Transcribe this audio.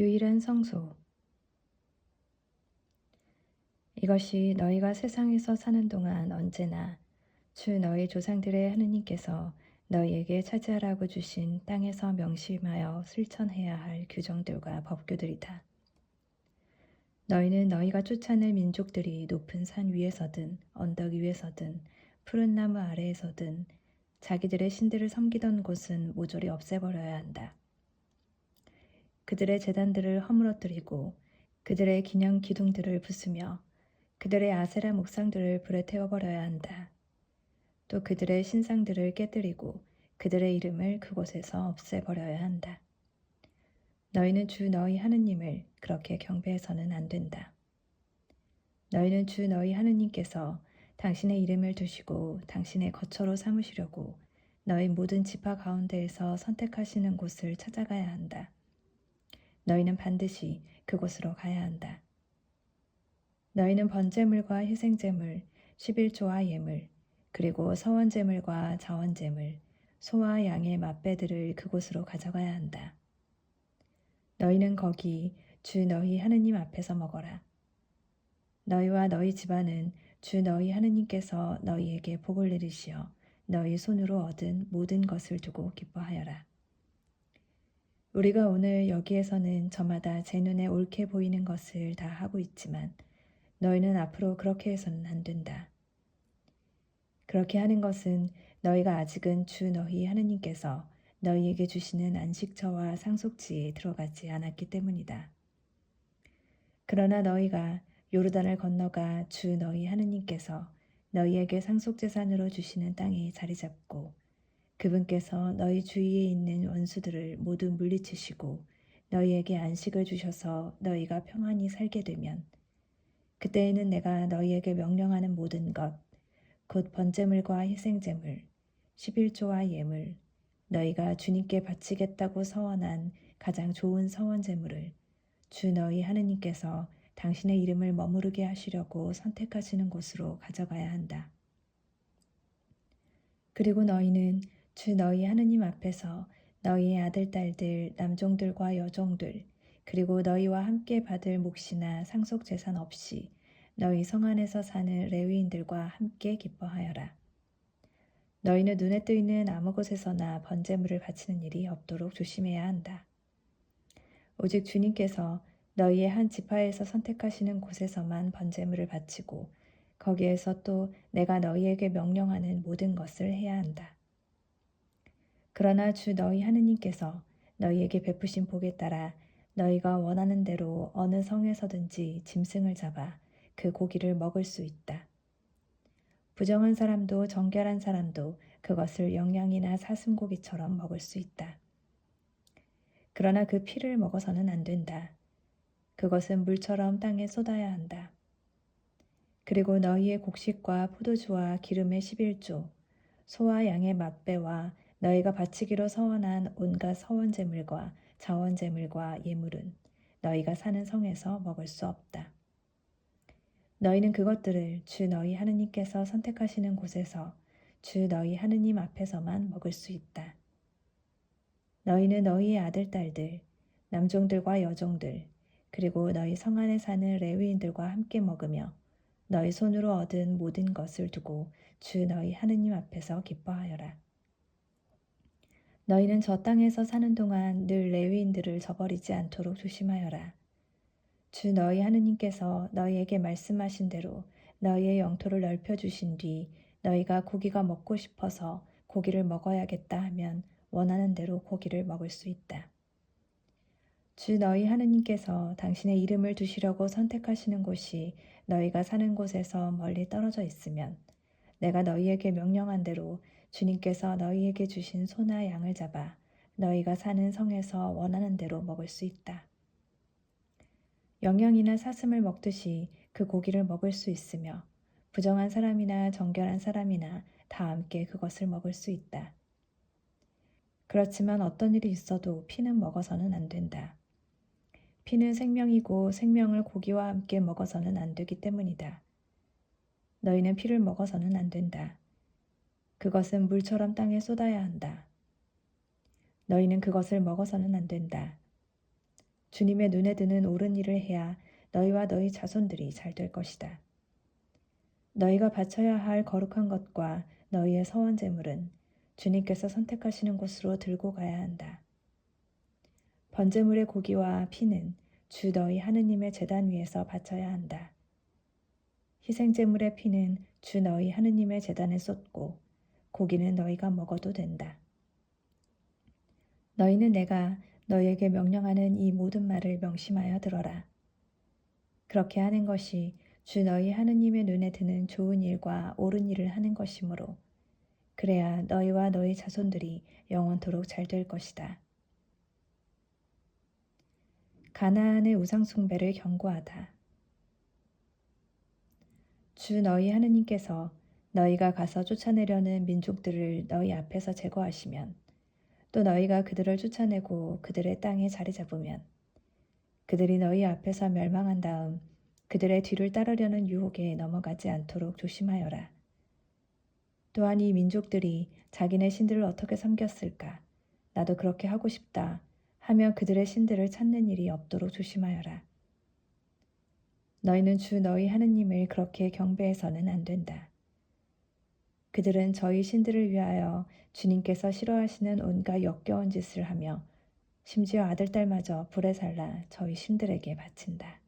유일한 성소 이것이 너희가 세상에서 사는 동안 언제나 주 너희 조상들의 하느님께서 너희에게 차지하라고 주신 땅에서 명심하여 실천해야 할 규정들과 법규들이다. 너희는 너희가 쫓아낼 민족들이 높은 산 위에서든 언덕 위에서든 푸른 나무 아래에서든 자기들의 신들을 섬기던 곳은 모조리 없애버려야 한다. 그들의 재단들을 허물어뜨리고 그들의 기념 기둥들을 부수며 그들의 아세라 목상들을 불에 태워버려야 한다. 또 그들의 신상들을 깨뜨리고 그들의 이름을 그곳에서 없애버려야 한다. 너희는 주 너희 하느님을 그렇게 경배해서는 안 된다. 너희는 주 너희 하느님께서 당신의 이름을 두시고 당신의 거처로 삼으시려고 너희 모든 지파 가운데에서 선택하시는 곳을 찾아가야 한다. 너희는 반드시 그곳으로 가야 한다. 너희는 번제물과 희생제물, 11조와 예물, 그리고 서원제물과 자원제물, 소와 양의 맛배들을 그곳으로 가져가야 한다. 너희는 거기 주 너희 하느님 앞에서 먹어라. 너희와 너희 집안은 주 너희 하느님께서 너희에게 복을 내리시어 너희 손으로 얻은 모든 것을 두고 기뻐하여라. 우리가 오늘 여기에서는 저마다 제 눈에 옳게 보이는 것을 다 하고 있지만 너희는 앞으로 그렇게 해서는 안 된다. 그렇게 하는 것은 너희가 아직은 주 너희 하느님께서 너희에게 주시는 안식처와 상속지에 들어가지 않았기 때문이다. 그러나 너희가 요르단을 건너가 주 너희 하느님께서 너희에게 상속재산으로 주시는 땅에 자리 잡고 그분께서 너희 주위에 있는 원수들을 모두 물리치시고 너희에게 안식을 주셔서 너희가 평안히 살게 되면 그때에는 내가 너희에게 명령하는 모든 것, 곧 번제물과 희생제물, 11조와 예물, 너희가 주님께 바치겠다고 서원한 가장 좋은 서원제물을 주 너희 하느님께서 당신의 이름을 머무르게 하시려고 선택하시는 곳으로 가져가야 한다. 그리고 너희는 주 너희 하느님 앞에서 너희의 아들, 딸들, 남종들과 여종들, 그리고 너희와 함께 받을 몫이나 상속 재산 없이 너희 성 안에서 사는 레위인들과 함께 기뻐하여라. 너희는 눈에 뜨이는 아무 곳에서나 번제물을 바치는 일이 없도록 조심해야 한다. 오직 주님께서 너희의 한 지파에서 선택하시는 곳에서만 번제물을 바치고 거기에서 또 내가 너희에게 명령하는 모든 것을 해야 한다. 그러나 주 너희 하느님께서 너희에게 베푸신 복에 따라 너희가 원하는 대로 어느 성에서든지 짐승을 잡아 그 고기를 먹을 수 있다. 부정한 사람도 정결한 사람도 그것을 영양이나 사슴고기처럼 먹을 수 있다. 그러나 그 피를 먹어서는 안 된다. 그것은 물처럼 땅에 쏟아야 한다. 그리고 너희의 곡식과 포도주와 기름의 11조, 소와 양의 맛배와 너희가 바치기로 서원한 온갖 서원제물과 자원제물과 예물은 너희가 사는 성에서 먹을 수 없다. 너희는 그것들을 주 너희 하느님께서 선택하시는 곳에서 주 너희 하느님 앞에서만 먹을 수 있다. 너희는 너희의 아들, 딸들, 남종들과 여종들, 그리고 너희 성 안에 사는 레위인들과 함께 먹으며 너희 손으로 얻은 모든 것을 두고 주 너희 하느님 앞에서 기뻐하여라. 너희는 저 땅에서 사는 동안 늘 레위인들을 저버리지 않도록 조심하여라. 주 너희 하느님께서 너희에게 말씀하신 대로 너희의 영토를 넓혀 주신 뒤 너희가 고기가 먹고 싶어서 고기를 먹어야겠다 하면 원하는 대로 고기를 먹을 수 있다. 주 너희 하느님께서 당신의 이름을 두시려고 선택하시는 곳이 너희가 사는 곳에서 멀리 떨어져 있으면 내가 너희에게 명령한 대로 주님께서 너희에게 주신 소나 양을 잡아 너희가 사는 성에서 원하는 대로 먹을 수 있다. 영양이나 사슴을 먹듯이 그 고기를 먹을 수 있으며 부정한 사람이나 정결한 사람이나 다 함께 그것을 먹을 수 있다. 그렇지만 어떤 일이 있어도 피는 먹어서는 안 된다. 피는 생명이고 생명을 고기와 함께 먹어서는 안 되기 때문이다. 너희는 피를 먹어서는 안 된다. 그것은 물처럼 땅에 쏟아야 한다. 너희는 그것을 먹어서는 안 된다. 주님의 눈에 드는 옳은 일을 해야 너희와 너희 자손들이 잘 될 것이다. 너희가 바쳐야 할 거룩한 것과 너희의 서원 제물은 주님께서 선택하시는 곳으로 들고 가야 한다. 번제물의 고기와 피는 주 너희 하느님의 제단 위에서 바쳐야 한다. 희생제물의 피는 주 너희 하느님의 제단에 쏟고 고기는 너희가 먹어도 된다. 너희는 내가 너희에게 명령하는 이 모든 말을 명심하여 들어라. 그렇게 하는 것이 주 너희 하느님의 눈에 드는 좋은 일과 옳은 일을 하는 것이므로 그래야 너희와 너희 자손들이 영원토록 잘 될 것이다. 가나안의 우상 숭배를 경고하다. 주 너희 하느님께서 너희가 가서 쫓아내려는 민족들을 너희 앞에서 제거하시면 또 너희가 그들을 쫓아내고 그들의 땅에 자리 잡으면 그들이 너희 앞에서 멸망한 다음 그들의 뒤를 따르려는 유혹에 넘어가지 않도록 조심하여라. 또한 이 민족들이 자기네 신들을 어떻게 섬겼을까? 나도 그렇게 하고 싶다. 하며 그들의 신들을 찾는 일이 없도록 조심하여라. 너희는 주 너희 하느님을 그렇게 경배해서는 안 된다. 그들은 저희 신들을 위하여 주님께서 싫어하시는 온갖 역겨운 짓을 하며 심지어 아들딸마저 불에 살라 저희 신들에게 바친다.